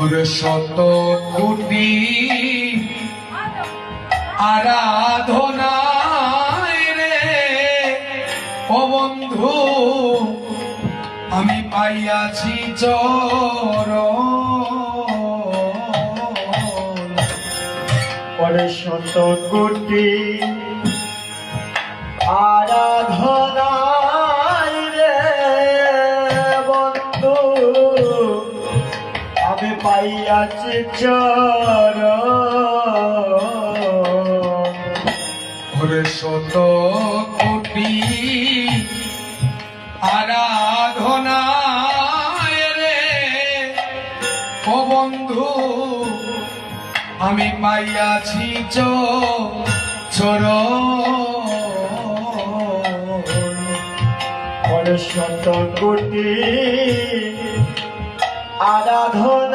ওরে শত কোটি আরাধনায় রে। ও বন্ধু আমি পাইয়াছি চর। পরে শত কোটি আরাধনায় পাইয়াছি চর ওরে শত কোটি আরাধনায় রে, ও বন্ধু, আমি পাইয়াছি চর শত কোটি আরাধনা